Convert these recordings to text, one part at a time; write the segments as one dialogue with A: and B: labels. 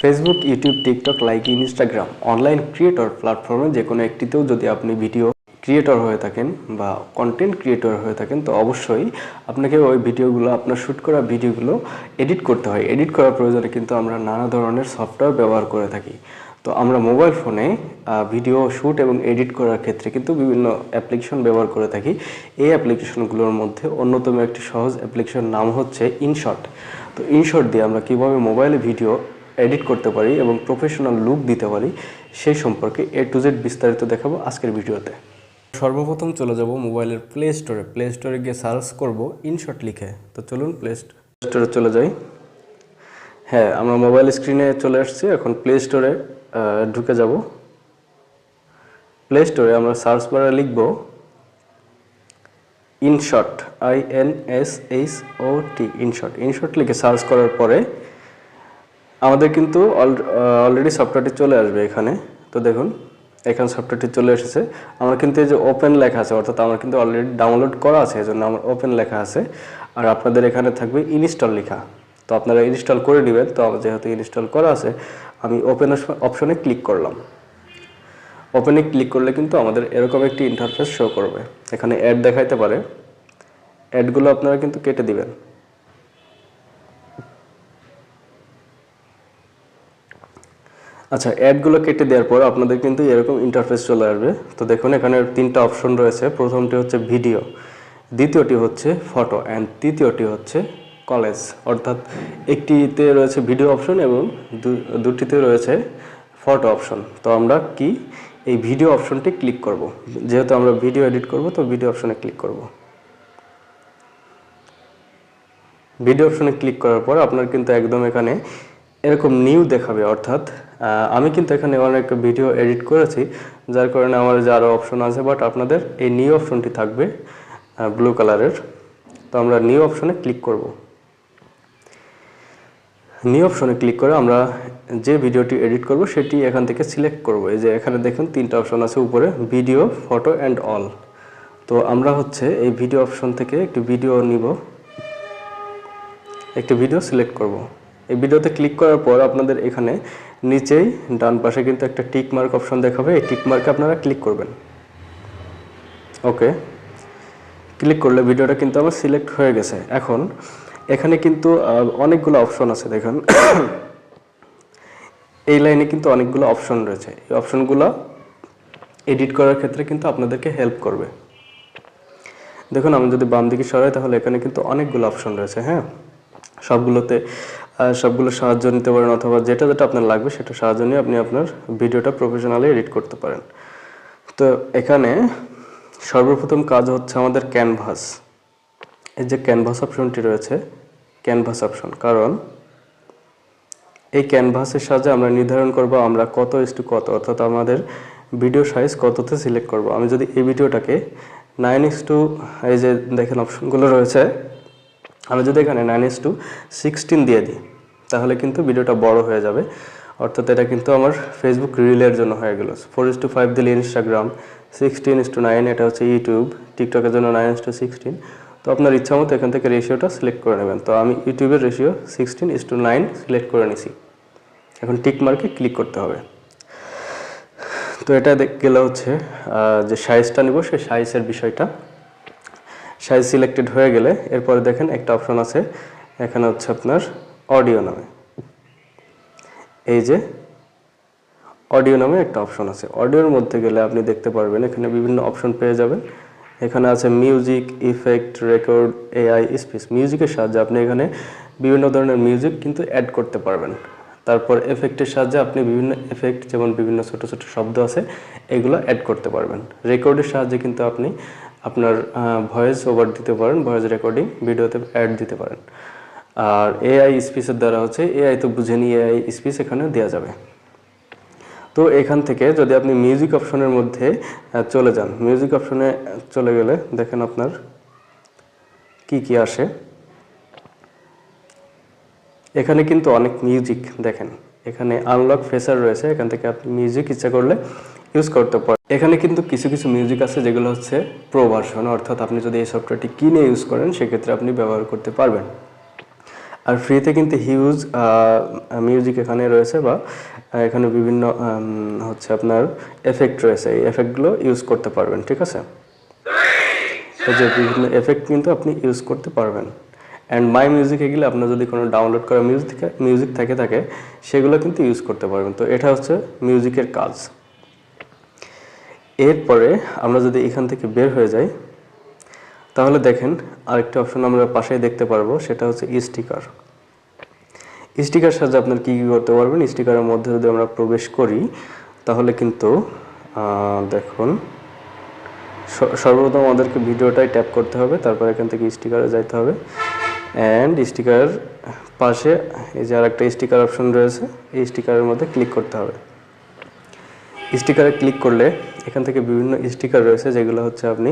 A: Facebook YouTube TikTok like Instagram online creator প্ল্যাটফর্মে যে কোনো একটিতেও যদি আপনি ভিডিও ক্রিয়েটর হয়ে থাকেন বা কন্টেন্ট ক্রিয়েটর হয়ে থাকেন, তো অবশ্যই আপনাকে ওই ভিডিওগুলো আপনার শ্যুট করা ভিডিওগুলো এডিট করতে হয়। এডিট করার প্রয়োজনে কিন্তু আমরা নানা ধরনের সফটওয়্যার ব্যবহার করে থাকি। তো আমরা মোবাইল ফোনে ভিডিও শ্যুট এবং এডিট করার ক্ষেত্রে কিন্তু বিভিন্ন অ্যাপ্লিকেশন ব্যবহার করে থাকি। এই অ্যাপ্লিকেশনগুলোর মধ্যে অন্যতম একটি সহজ অ্যাপ্লিকেশন নাম হচ্ছে ইনশট তো ইনশট দিয়ে আমরা কীভাবে মোবাইলে ভিডিও এডিট করতে পারি এবং প্রফেশনাল লুক দিতে পারি, সেই সম্পর্কে এ টু জেড বিস্তারিত দেখাবো আজকের ভিডিওতে। সর্বপ্রথম চলে যাব মোবাইলের প্লে স্টোরে প্লে স্টোরে গিয়ে সার্চ করব ইনশট লিখে। তো চলুন প্লে স্টোরে চলে যাই। হ্যাঁ আমরা মোবাইল স্ক্রিনে চলে আসছি। এখন প্লে স্টোরে ঢুকে যাব। প্লে স্টোরে আমরা সার্চ বারে লিখব InShot I N S H O T InShot InShot লিখে সার্চ করার পরে আমাদের কিন্তু অলরেডি সফটওয়্যারটি চলে আসবে এখানে। তো দেখুন, এখানে সফটওয়্যারটি চলে এসেছে। আমার কিন্তু এই যে ওপেন লেখা আছে, অর্থাৎ আমার কিন্তু অলরেডি ডাউনলোড করা আছে এই জন্য আমার ওপেন লেখা আছে। আর আপনাদের এখানে থাকবে ইনস্টল লেখা। তো আপনারা ইনস্টল করে নেবেন। তো আমার যেহেতু ইনস্টল করা আছে, আমি ওপেন অপশনে ক্লিক করলাম। ওপেনে ক্লিক করলে কিন্তু আমাদের এরকম একটি ইন্টারফেস শো করবে। এখানে অ্যাড দেখাইতে পারে। অ্যাডগুলো আপনারা কিন্তু কেটে দিবেন। আচ্ছা অ্যাডগুলো কেটে দেওয়ার পর আপনাদের কিন্তু এরকম ইন্টারফেস চলে আসবে। তো দেখুন, এখানে তিনটা অপশন রয়েছে। প্রথমটি হচ্ছে ভিডিও দ্বিতীয়টি হচ্ছে ফটো অ্যান্ড তৃতীয়টি হচ্ছে কলেজ অর্থাৎ একটিতে রয়েছে ভিডিও অপশন এবং দুটিতে রয়েছে ফটো অপশন তো আমরা কি এই ভিডিও অপশনটি ক্লিক করব? যেহেতু আমরা ভিডিও এডিট করব, তো ভিডিও অপশনে ক্লিক করব। ভিডিও অপশনে ক্লিক করার পর আপনার কিন্তু একদম এখানে এরকম নিউ দেখাবে। অর্থাৎ আমি কিন্তু এখানে অনেক ভিডিও এডিট করেছি, যার কারণে আমার যে আরও অপশন আছে বাট আপনাদের এই নিউ অপশনটি থাকবে ব্লু কালারের তো আমরা নিউ অপশনে ক্লিক করব। নিউ অপশনে ক্লিক করে আমরা যে ভিডিওটি এডিট করব, সেটি এখান থেকে সিলেক্ট করব। এই যে এখানে দেখুন তিনটা অপশন আছে, উপরে ভিডিও ফটো অ্যান্ড অল তো আমরা হচ্ছে এই ভিডিও অপশন থেকে একটি ভিডিও নিব। একটি ভিডিও সিলেক্ট করব। এই ভিডিওতে ক্লিক করার পর আপনাদের এখানে নিচেই ডান পাশে কিন্তু একটা টিক মার্ক অপশন দেখাবে। এই টিক মার্কে আপনারা ক্লিক করবেন। ওকে ক্লিক করলে ভিডিওটা কিন্তু আমার সিলেক্ট হয়ে গেছে। এখন এখানে কিন্তু অনেকগুলো অপশন আছে, দেখুন। এই লাইনে কিন্তু অনেকগুলো অপশন রয়েছে। এই অপশনগুলো এডিট করার ক্ষেত্রে কিন্তু আপনাদেরকে হেল্প করবে। দেখুন, আমি যদি বাম দিকে সরাই, তাহলে এখানে কিন্তু অনেকগুলো অপশন রয়েছে হ্যাঁ? সবগুলোতে সবগুলো সাহায্য নিতে পারেন অথবা যেটা যেটা আপনার লাগবে সেটা সাহায্য নিয়ে আপনি আপনার ভিডিওটা প্রফেশনালি এডিট করতে পারেন। তো এখানে সর্বপ্রথম কাজ হচ্ছে আমাদের ক্যানভাস এই যে ক্যানভাস অপশনটি রয়েছে ক্যানভাস অপশন কারণ এই ক্যানভাসের সাহায্যে আমরা নির্ধারণ করব আমরা কত ইস টু কত, অর্থাৎ আমাদের ভিডিও সাইজ কততে সিলেক্ট করব। আমি যদি এই ভিডিওটাকে নাইন ইস টু এই যে দেখেন অপশনগুলো রয়েছে আমি যদি এখানে নাইন ইস টু সিক্সটিন দিয়ে দিই, তাহলে কিন্তু ভিডিওটা বড় হয়ে যাবে। অর্থাৎ এটা কিন্তু আমার ফেসবুক রিলের জন্য হয়ে গেল। ফোর ইস টু ফাইভ দিলে Instagram sixteen is to nine এটা হচ্ছে ইউটিউব টিকটকের জন্য নাইন ইস টু সিক্সটিন তো আপনার ইচ্ছা মতো এখান থেকে রেশিওটা সিলেক্ট করে নেবেন। তো আমি ইউটিউবের ratio sixteen is to nine select করে নিছি। এখন টিক মার্কে ক্লিক করতে হবে। তো এটা গেলে হচ্ছে যে সাইজটা নিব, সেই সাইজের বিষয়টা। সাইজ সিলেক্টেড হয়ে গেলে এরপরে দেখেন একটা অপশন আছে, এখানে হচ্ছে আপনার অডিও নামে। এই যে অডিও নামে একটা অপশন আছে। অডিওর মধ্যে গেলে আপনি দেখতে পারবেন, এখানে বিভিন্ন অপশন পেয়ে যাবেন। এখানে আছে music effect record AI space মিউজিকের সাহায্যে আপনি এখানে বিভিন্ন ধরনের মিউজিক কিন্তু অ্যাড করতে পারবেন। তারপর এফেক্টের সাহায্যে আপনি বিভিন্ন এফেক্ট যেমন বিভিন্ন ছোট ছোট শব্দ আছে, এগুলো অ্যাড করতে পারবেন। রেকর্ডের সাহায্যে কিন্তু আপনি আপনার ভয়েস ওভার দিতে পারেন ভয়েস রেকর্ডিং ভিডিওতে অ্যাড দিতে পারেন। আর এআই স্পিচের দ্বারা হচ্ছে এআই তো বুঝে নিয়ে এআই স্পিচ এখানে দেওয়া যাবে। তো এখান থেকে যদি আপনি মিউজিক অপশনের মধ্যে চলে যান মিউজিক অপশনে চলে গেলে দেখেন আপনার কি কি আসে। এখানে কিন্তু অনেক মিউজিক দেখেন। এখানে আনলক ফেসার রয়েছে, এখান থেকে আপনি মিউজিক ইচ্ছা করলে ইউজ করতে পারেন। এখানে কিন্তু কিছু কিছু মিউজিক আছে যেগুলো হচ্ছে প্রো ভার্সন অর্থাৎ আপনি যদি এই সফটওয়্যারটি কিনে ইউজ করেন, সেক্ষেত্রে আপনি ব্যবহার করতে পারবেন। আর ফ্রিতে কিন্তু হিউজ মিউজিক এখানে রয়েছে বা এখানে বিভিন্ন হচ্ছে আপনার এফেক্ট রয়েছে। এই এফেক্টগুলো ইউজ করতে পারবেন, ঠিক আছে? যে বিভিন্ন এফেক্ট কিন্তু আপনি ইউজ করতে পারবেন। অ্যান্ড মাই মিউজিকে গেলে আপনার যদি কোনো ডাউনলোড করা মিউজিক মিউজিক থেকে, থাকে, সেগুলো কিন্তু ইউজ করতে পারবেন। তো এটা হচ্ছে মিউজিকের কাজ। এরপরে আমরা যদি এখান থেকে বের হয়ে যাই, তাহলে দেখেন আরেকটা অপশন আমরা পাশেই দেখতে পারব, সেটা হচ্ছে স্টিকার স্টিকার সাহায্যে আপনার কী কী করতে পারবেন? স্টিকারের মধ্যে যদি আমরা প্রবেশ করি, তাহলে কিন্তু দেখুন সর্বপ্রথম আমাদেরকে ভিডিওটাই ট্যাপ করতে হবে, তারপর এখান থেকে স্টিকারে যাইতে হবে। অ্যান্ড স্টিকারের পাশে এই যে আরেকটা স্টিকার অপশন রয়েছে, এই স্টিকারের মধ্যে ক্লিক করতে হবে। স্টিকারে ক্লিক করলে এখান থেকে বিভিন্ন স্টিকার রয়েছে যেগুলো হচ্ছে আপনি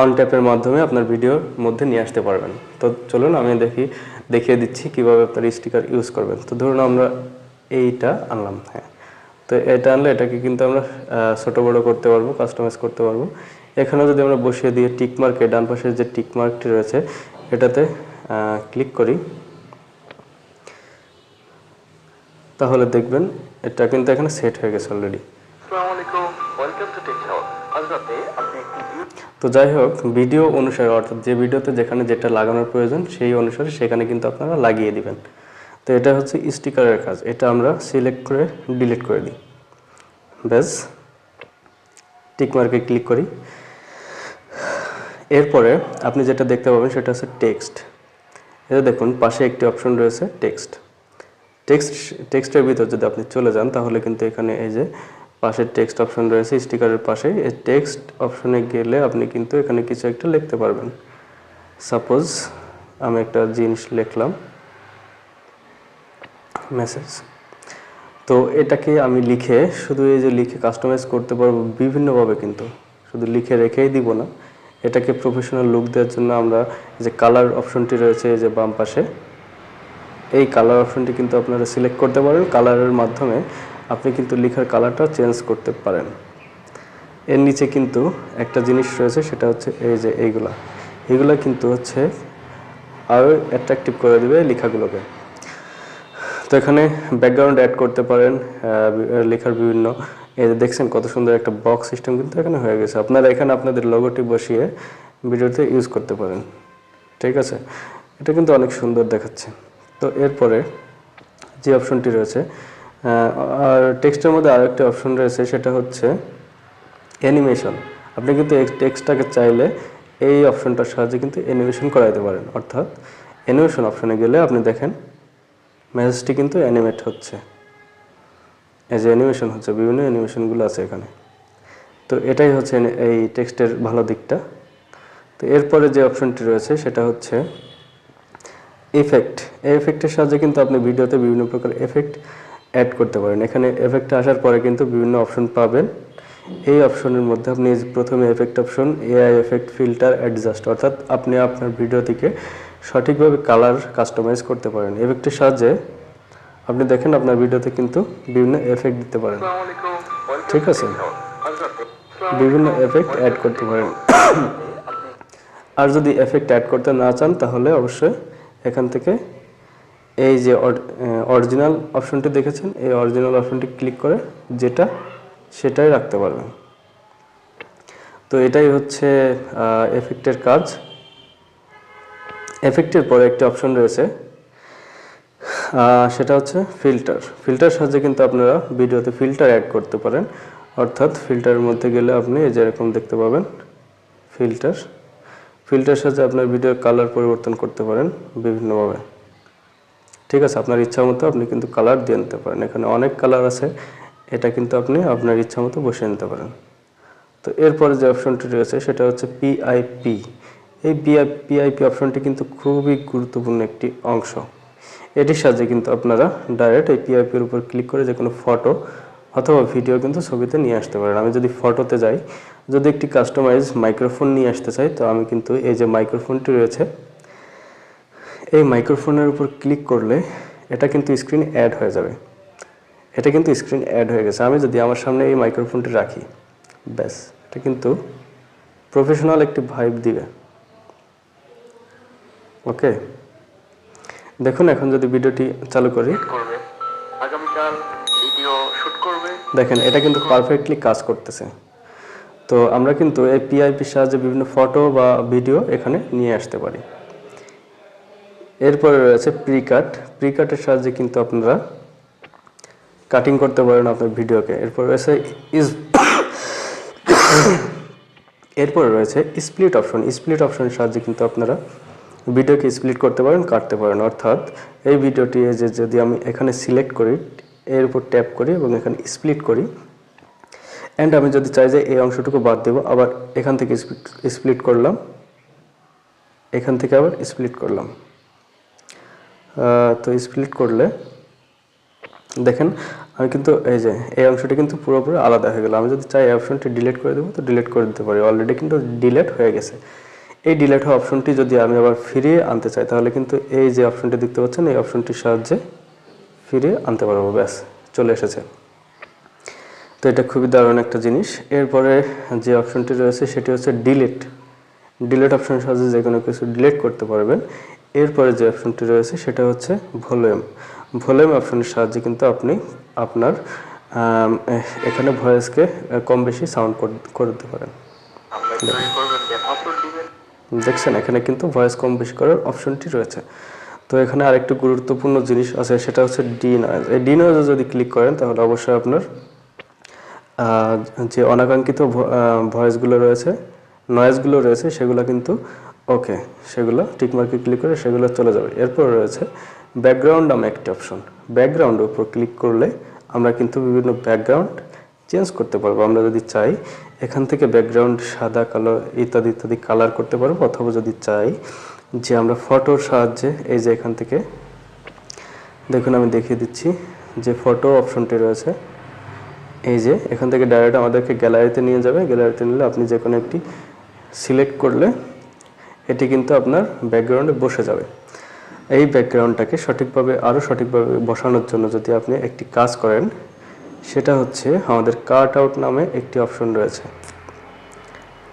A: অন ট্যাপের মাধ্যমে আপনার ভিডিওর মধ্যে নিয়ে আসতে পারবেন। তো চলুন আমি দেখি, দেখিয়ে দিচ্ছি কীভাবে আপনার স্টিকার ইউজ করবেন। তো ধরুন আমরা এইটা আনলাম হ্যাঁ। তো এটা আনলে এটাকে কিন্তু আমরা ছোটো বড়ো করতে পারব কাস্টমাইজ করতে পারব। এখানে যদি আমরা বসিয়ে দিয়ে টিক মার্কে ডান পাশের যে টিকমার্কটি রয়েছে, এটাতে ক্লিক করি। তাহলে দেখবেন এটা কিন্তু এখানে সেট হয়ে গেছে অলরেডি তো যাই হোক ভিডিও অনুসারে, অর্থাৎ যে ভিডিওতে যেখানে যেটা লাগানোর প্রয়োজন, সেই অনুসারে সেখানে কিন্তু আপনারা লাগিয়ে দিবেন। তো এটা হচ্ছে স্টিকারের কাজ। এটা আমরা সিলেক্ট করে ডিলিট করে দিই। ব্যাস। টিক মার্কে ক্লিক করি। এরপরে আপনি যেটা দেখতে পাবেন, সেটা হচ্ছে টেক্সট এটা দেখুন, পাশে একটি অপশন রয়েছে টেক্সট টেক্সট টেক্সটের ভিতর যদি আপনি চলে যান, তাহলে কিন্তু এখানে এই যে পাশে টেক্সট অপশন রয়েছে স্টিকারের পাশে এই টেক্সট অপশনে গেলে আপনি কিন্তু এখানে কিছু একটা লিখতে পারবেন। সাপোজ আমি একটা জিনিস লিখলাম মেসেজ তো এটাকে আমি লিখে শুধু এই যে লিখে কাস্টমাইজ করতে পারব বিভিন্নভাবে কিন্তু। শুধু লিখে রেখেই দিব না। এটাকে প্রফেশনাল লুক দেওয়ার জন্য আমরা যে কালার অপশনটি রয়েছে এই যে বাম পাশে, এই কালার অপশনটি কিন্তু আপনারা সিলেক্ট করতে পারেন কালারের মাধ্যমে। আপনি কিন্তু লেখার কালারটা চেঞ্জ করতে পারেন। এর নিচে কিন্তু একটা জিনিস রয়েছে, সেটা হচ্ছে এই যে এইগুলা। এইগুলা কিন্তু হচ্ছে আরও অ্যাট্রাকটিভ করে দেবে লেখাগুলোকে। তো এখানে ব্যাকগ্রাউন্ড অ্যাড করতে পারেন লেখার বিভিন্ন। এই যে দেখছেন কত সুন্দর একটা বক্স সিস্টেম কিন্তু এখানে হয়ে গেছে। আপনারা এখানে আপনাদের লোগোটি বসিয়ে ভিডিওতে ইউজ করতে পারেন। ঠিক আছে? এটা কিন্তু অনেক সুন্দর দেখাচ্ছে। তো এরপরে যে অপশনটি রয়েছে আর টেক্সটের মধ্যে আর একটা অপশন রয়েছে, সেটা হচ্ছে অ্যানিমেশন আপনি কিন্তু টেক্সটটাকে চাইলে এই অপশনটার সাহায্যে কিন্তু অ্যানিমেশন করাইতে পারেন। অর্থাৎ অ্যানিমেশন অপশনে গেলে আপনি দেখেন মেসেজটি কিন্তু অ্যানিমেট হচ্ছে। এই যে অ্যানিমেশন হচ্ছে, বিভিন্ন অ্যানিমেশনগুলো আছে এখানে। তো এটাই হচ্ছে এই টেক্সটের ভালো দিকটা। তো এরপরে যে অপশনটি রয়েছে, সেটা হচ্ছে এফেক্ট এই এফেক্টের সাহায্যে কিন্তু আপনি ভিডিওতে বিভিন্ন প্রকার এফেক্ট অ্যাড করতে পারেন। এখানে এফেক্ট আসার পরে কিন্তু বিভিন্ন অপশন পাবেন। এই অপশনের মধ্যে আপনি প্রথমে effect option AI effect filter adjust অর্থাৎ আপনি আপনার ভিডিও থেকে সঠিকভাবে কালার কাস্টমাইজ করতে পারেন। এফেক্টের সাহায্যে আপনি দেখেন আপনার ভিডিওতে কিন্তু বিভিন্ন এফেক্ট দিতে পারেন। ঠিক আছে। বিভিন্ন এফেক্ট অ্যাড করতে পারেন। আর যদি এফেক্ট অ্যাড করতে না চান, তাহলে অবশ্যই এখান থেকে এই যে অরিজিনাল অপশনটি দেখেছেন, এই অরিজিনাল অপশনটি ক্লিক করে যেটা সেটাই রাখতে পারবেন। তো এটাই হচ্ছে এফেক্টের কাজ। এফেক্টের পরে একটি অপশন রয়েছে সেটা হচ্ছে ফিল্টার ফিল্টার সাহায্যে কিন্তু আপনারা ভিডিওতে ফিল্টার অ্যাড করতে পারেন। অর্থাৎ ফিল্টারের মধ্যে গেলে আপনি যেরকম দেখতে পাবেন ফিল্টার ফিল্টার সাহায্যে আপনার ভিডিওর কালার পরিবর্তন করতে পারেন বিভিন্নভাবে। ঠিক আছে, আপনার ইচ্ছা মতো আপনি কিন্তু কালার দিয়ে নিতে পারেন। এখানে অনেক কালার আছে, এটা কিন্তু আপনি আপনার ইচ্ছা মতো বসিয়ে নিতে পারেন। তো এরপরে যে অপশনটি রয়েছে, সেটা হচ্ছে পিআইপি এই পিআইপি অপশনটি কিন্তু খুবই গুরুত্বপূর্ণ একটি অংশ। এটির সাহায্যে কিন্তু আপনারা ডাইরেক্ট এই পিআইপির উপর ক্লিক করে যে কোনো ফটো অথবা ভিডিও কিন্তু ছবিতে নিয়ে আসতে পারেন। আমি যদি ফটোতে যাই, যদি একটি কাস্টমাইজ মাইক্রোফোন নিয়ে আসতে চাই, তো আমি কিন্তু এই যে মাইক্রোফোনটি রয়েছে এই মাইক্রোফোনের উপর ক্লিক করলে এটা কিন্তু স্ক্রিনে অ্যাড হয়ে যাবে। এটা কিন্তু স্ক্রিন অ্যাড হয়ে গেছে। আমি যদি আমার সামনে এই মাইক্রোফোনটি রাখি ব্যাস এটা কিন্তু প্রফেশনাল একটি ভাইব দিবে। ওকে? দেখুন এখন যদি ভিডিওটি চালু করি। দেখেন এটা কিন্তু পারফেক্টলি কাজ করতেছে। তো আমরা কিন্তু এই পিআইপির সাহায্যে বিভিন্ন ফটো বা ভিডিও এখানে নিয়ে আসতে পারি। এরপরে রয়েছে প্রিকাট প্রিকাটের সাহায্যে কিন্তু আপনারা কাটিং করতে পারেন আপনার ভিডিওকে এরপর রয়েছে ইজ এরপর রয়েছে স্প্লিট অপশন স্প্লিট অপশনের সাহায্যে কিন্তু আপনারা ভিডিওকে স্প্লিট করতে পারেন, কাটতে পারেন। অর্থাৎ এই ভিডিওটি যে যদি আমি এখানে সিলেক্ট করি, এর উপর ট্যাপ করি এবং এখানে স্প্লিট করি অ্যান্ড আমি যদি চাই যে এই অংশটুকু বাদ দেবো, আবার এখান থেকে স্প্লিট করলাম, এখান থেকে আবার স্প্লিট করলাম। তো স্প্লিট করলে, দেখেন, আমি কিন্তু এই যে, এই অংশটি কিন্তু পুরোপুরি আলাদা হয়ে গেল। আমি যদি চাই অপশনটি ডিলিট করে দেবো, তো ডিলিট করে দিতে পারি। অলরেডি কিন্তু ডিলিট হয়ে গেছে। এই ডিলিট হওয়া অপশনটি যদি আমি আবার ফিরিয়ে আনতে চাই, তাহলে কিন্তু এই যে অপশনটি দেখতে পাচ্ছেন, এই অপশনটির সাহায্যে ফিরিয়ে আনতে পারব। ব্যাস, চলে এসেছে। তো এটা খুবই দারুণ একটা জিনিস। এরপরে যে অপশনটি রয়েছে, সেটি হচ্ছে ডিলিট ডিলিট অপশনের সাহায্যে যে কোনো কিছু ডিলিট করতে পারবেন। এরপরে যে অপশনটি রয়েছে সেটা হচ্ছে ভলিউম। ভলিউম অপশনের সাহায্যে কিন্তু আপনি আপনার এখানে ভয়েসকে কম বেশি সাউন্ড করে দিতে পারেন। দেখছেন এখানে কিন্তু ভয়েস কম বেশি করার অপশনটি রয়েছে। তো এখানে আরেকটি গুরুত্বপূর্ণ জিনিস আছে সেটা হচ্ছে ডি নয়েজ এই ডি নয়েজে যদি ক্লিক করেন তাহলে অবশ্যই আপনার আহ, যে অনাকাঙ্ক্ষিত ভয়েসগুলো রয়েছে নয়েজগুলো রয়েছে সেগুলো কিন্তু ওকে, সেগুলো টিকমার্কে ক্লিক করে সেগুলো চলে যাবে। এরপর রয়েছে ব্যাকগ্রাউন্ড নামে একটি অপশন। ব্যাকগ্রাউন্ডের উপর ক্লিক করলে আমরা কিন্তু বিভিন্ন ব্যাকগ্রাউন্ড চেঞ্জ করতে পারব। আমরা যদি চাই এখান থেকে ব্যাকগ্রাউন্ড সাদা, কালো ইত্যাদি ইত্যাদি কালার করতে পারব, অথবা যদি চাই যে আমরা ফটোর সাহায্যে এই যে এখান থেকে, দেখুন আমি দেখিয়ে দিচ্ছি যে ফটো অপশনটি রয়েছে। এই যে এখান থেকে ডাইরেক্ট আমাদেরকে গ্যালারিতে নিয়ে যাবে। গ্যালারিতে নিলে আপনি যে কোনো একটি সিলেক্ট করলে এটি কিন্তু আপনার ব্যাকগ্রাউন্ডে বসে যাবে। এই ব্যাকগ্রাউন্ডটাকে সঠিকভাবে আরও সঠিকভাবে বসানোর জন্য যদি আপনি একটি কাজ করেন, সেটা হচ্ছে আমাদের কাট আউট নামে একটি অপশন রয়েছে।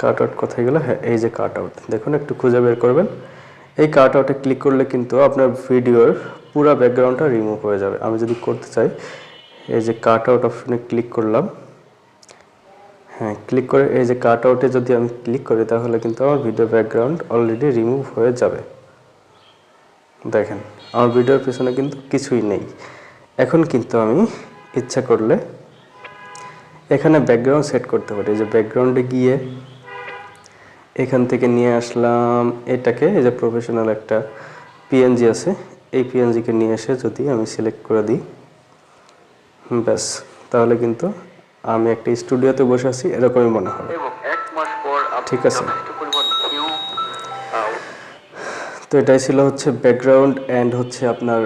A: কাট আউট কোথায় গেল? হ্যাঁ এই যে কাট আউট দেখুন, একটু খুঁজে বের করবেন। এই কাট আউটে ক্লিক করলে কিন্তু আপনার ভিডিওর পুরো ব্যাকগ্রাউন্ডটা রিমুভ হয়ে যাবে। আমি যদি করতে চাই, এই যে কাট আউট অপশনে ক্লিক করলাম হ্যাঁ ক্লিক করে এই যে কাট আউটে যদি আমি ক্লিক করি তাহলে কিন্তু আমার ভিডিও ব্যাকগ্রাউন্ড অলরেডি রিমুভ হয়ে যাবে। দেখেন, আমার ভিডিওর পেছনে কিন্তু কিছুই নেই। এখন কিন্তু আমি ইচ্ছা করলে এখানে ব্যাকগ্রাউন্ড সেট করতে পারি। এই যে ব্যাকগ্রাউন্ডে গিয়ে এখান থেকে নিয়ে আসলাম, এটাকে, এই যে প্রফেশনাল একটা পিএনজি আছে, এই পিএনজিকে নিয়ে এসে যদি আমি সিলেক্ট করে দিই, ব্যাস, তাহলে কিন্তু আমি একটা স্টুডিওতে বসে আছি এরকমই মনে হবে। ঠিক আছে। তো এটাই ছিল হচ্ছে ব্যাকগ্রাউন্ড অ্যান্ড হচ্ছে আপনার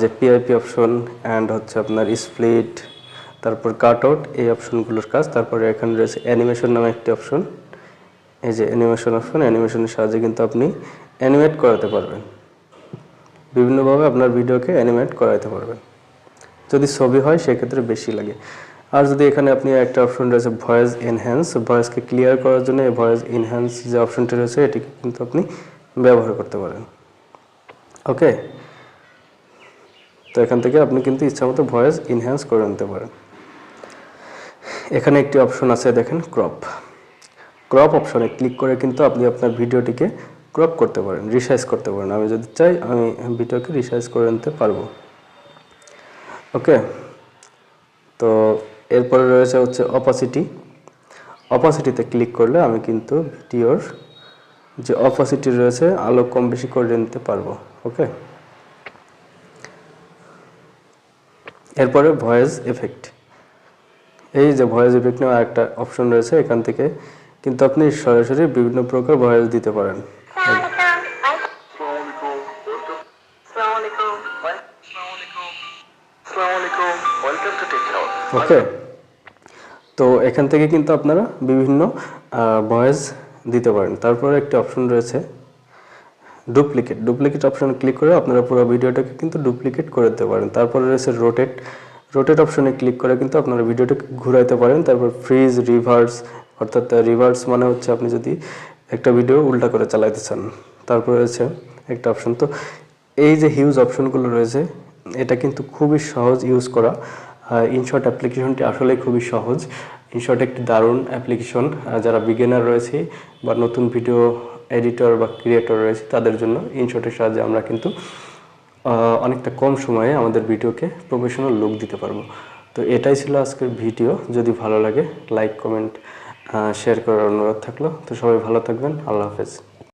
A: যে পিআইপি অপশন অ্যান্ড হচ্ছে আপনার স্প্লিট তারপর কাট আউট এই অপশনগুলোর কাজ তারপরে এখানে রয়েছে অ্যানিমেশন নামে একটি অপশন এই যে অ্যানিমেশন অপশন অ্যানিমেশনের সাহায্যে কিন্তু আপনি অ্যানিমেট করাতে পারবেন। বিভিন্নভাবে আপনার ভিডিওকে অ্যানিমেট করাতে পারবেন। যদি ছবি হয়, সেক্ষেত্রে বেশি লাগে। আর যদি এখানে আপনি একটা অপশন রয়েছে ভয়েস এনহ্যান্স ভয়েসকে ক্লিয়ার করার জন্য এই ভয়েস এনহ্যান্স যে অপশনটি রয়েছে, এটিকে কিন্তু আপনি ব্যবহার করতে পারেন। ওকে? তো এখান থেকে আপনি কিন্তু ইচ্ছামতো ভয়েস এনহ্যান্স করে নিতে পারেন। এখানে একটি অপশন আছে, দেখেন ক্রপ ক্রপ অপশনে ক্লিক করে কিন্তু আপনি আপনার ভিডিওটিকে ক্রপ করতে পারেন রিসাইজ করতে পারেন। আমি যদি চাই, আমি ভিডিওকে রিসাইজ করে নিতে পারব। ওকে তো এরপরে রয়েছে হচ্ছে অপাসিটি অপাসিটিতে ক্লিক করলে আমি কিন্তু ভিডিওর যে অপাসিটি রয়েছে আলো কম বেশি করে নিতে পারব। ওকে এরপরে ভয়েস এফেক্ট এই যে ভয়েস এফেক্ট নিয়ে একটা অপশন রয়েছে এখান থেকে। কিন্তু আপনি সরাসরি বিভিন্ন প্রকার ভয়েস দিতে পারেন। ওকে। তো এখান থেকে কিন্তু আপনারা বিভিন্ন ভয়েস দিতে পারেন। তারপরে একটি অপশন রয়েছে ডুপ্লিকেট। ডুপ্লিকেট অপশনে ক্লিক করে আপনারা পুরো ভিডিওটাকে কিন্তু ডুপ্লিকেট করে দিতে পারেন। তারপরে রয়েছে রোটেট। রোটেট অপশনে ক্লিক করে কিন্তু আপনারা ভিডিওটাকে ঘুরাইতে পারেন। তারপর ফ্রিজ, রিভার্স, অর্থাৎ রিভার্স মানে হচ্ছে আপনি যদি একটা ভিডিও উল্টা করে চালাইতে চান। তারপরে রয়েছে একটা অপশন। তো এই যে হিউজ অপশনগুলো রয়েছে এটা কিন্তু খুবই সহজ ইউজ করা। ইনশর্ট অ্যাপ্লিকেশনটি আসলে খুবই সহজ। ইনশর্ট একটি দারুণ অ্যাপ্লিকেশন যারা বিগিনার রয়েছে বা নতুন ভিডিও এডিটর বা ক্রিয়েটর রয়েছে, তাদের জন্য ইনশর্টের সাহায্যে আমরা কিন্তু অনেকটা কম সময়ে আমাদের ভিডিওকে প্রফেশনাল লুক দিতে পারব। তো এটাই ছিল আজকের ভিডিও যদি ভালো লাগে লাইক কমেন্ট শেয়ার করার অনুরোধ থাকল। তো সবাই ভালো থাকবেন। আল্লাহ হাফেজ।